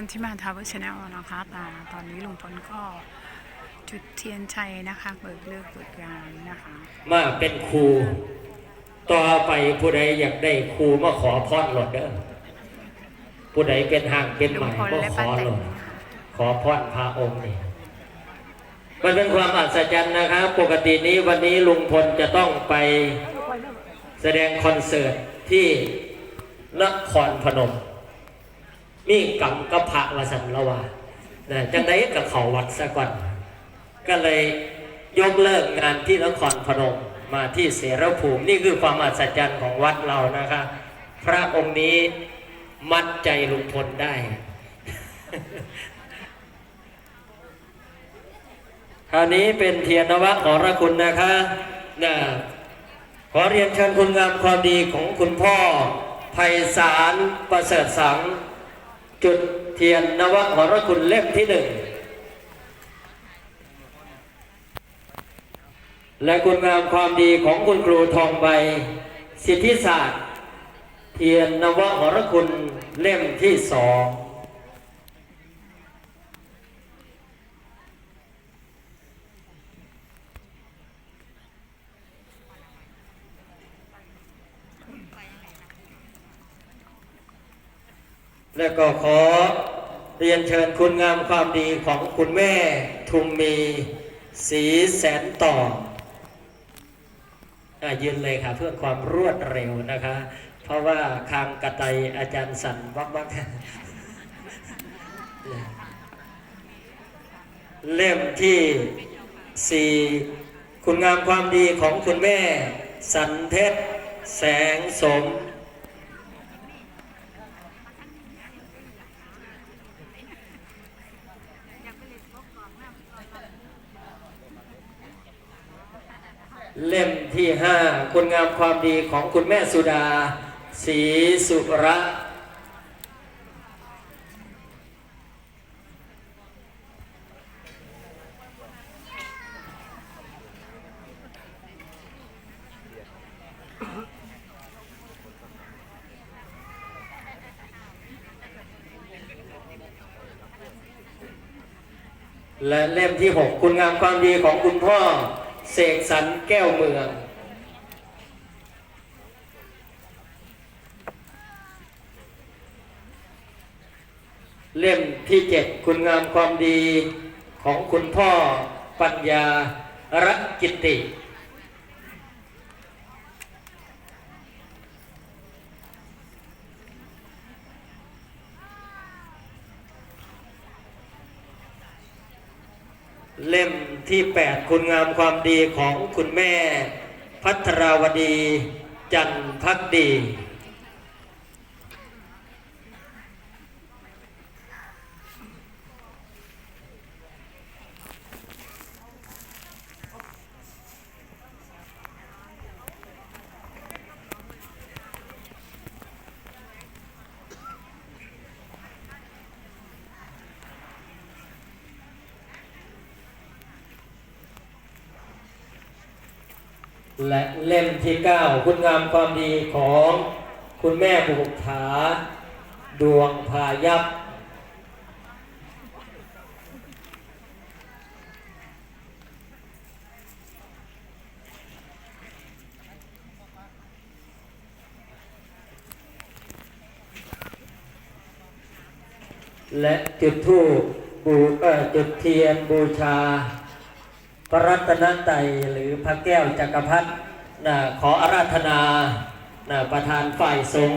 สันติมาทาวเวอร์ชาแนลนะคะตาตอนนี้ลุงพลก็จุดเทียนชัยนะคะเบิกเลิกเบิกงานนะคะ มาเป็นครูต่อไปผู้ใดอยากได้ครูมาขอพรหลดเด้อผู้ใดเป็นห่างเป็นลุใหงม่พลก็และขป้าอแตหลนดนะคะขอพรพระองค์นี่มันเป็นความอัศจรรย์นะครับ ปกตินี้วันนี้ลุงพลจะต้องไปแสดงคอนเสิร์ตที่นครพนม มีกำกับพระวสันละวานะจังไดกับเขาวัดซะก่อนก็เลยยกเลิกงานที่นครพนมมาที่เสรภูมิ นี่คือความอัศจรรย์ของวัดเรานะคะ พระองค์นี้มัดใจลุงพลได้ คราวนี้เป็นเทียนนวะขอรคุณนะคะนะขอเรียนเชิญคุณงามความดีของคุณพ่อไพศาลประเสริฐสัง จุดเทียนนวะขอรคุณเล่มที่หนึ่งและคุณงามความดีของคุณครูทองใบ สิทธิศาสตร์ เทียนนวะหรคุณเล่มที่สอง และก็ขอเรียนเชิญคุณงามความดีของคุณแม่ทุมมีสีแสนต่ออยืนเลยค่ะเพื่อความรวดเร็วนะคะ เพราะว่าคางกระไตอาจารย์สันวักวักเล่มที่สี่คุณงามความดีของคุณแม่ สันเพชร แสงสม เล่มที่ห้าคุณงามความดีของคุณแม่สุดาศรีสุระและเล่มที่หกคุณงามความดีของคุณพ่อ เสกสรรแก้วเมือง เล่มที่เจ็ดคุณงามความดีของคุณพ่อปัญญารักกิติ เล่ม ที่ 8 คุณงามความดีของคุณแม่ พัทราวดี จันพักดี และเล่มที่ 9 คุณงามความดีของคุณแม่บุกถา ดวงพายับและจุดธูปบูเอ่อจุดเทียนบูชา พระรัตนตรัยหรือพระแก้วจักรพรรดิขออาราธนาประธานฝ่ายสงฆ์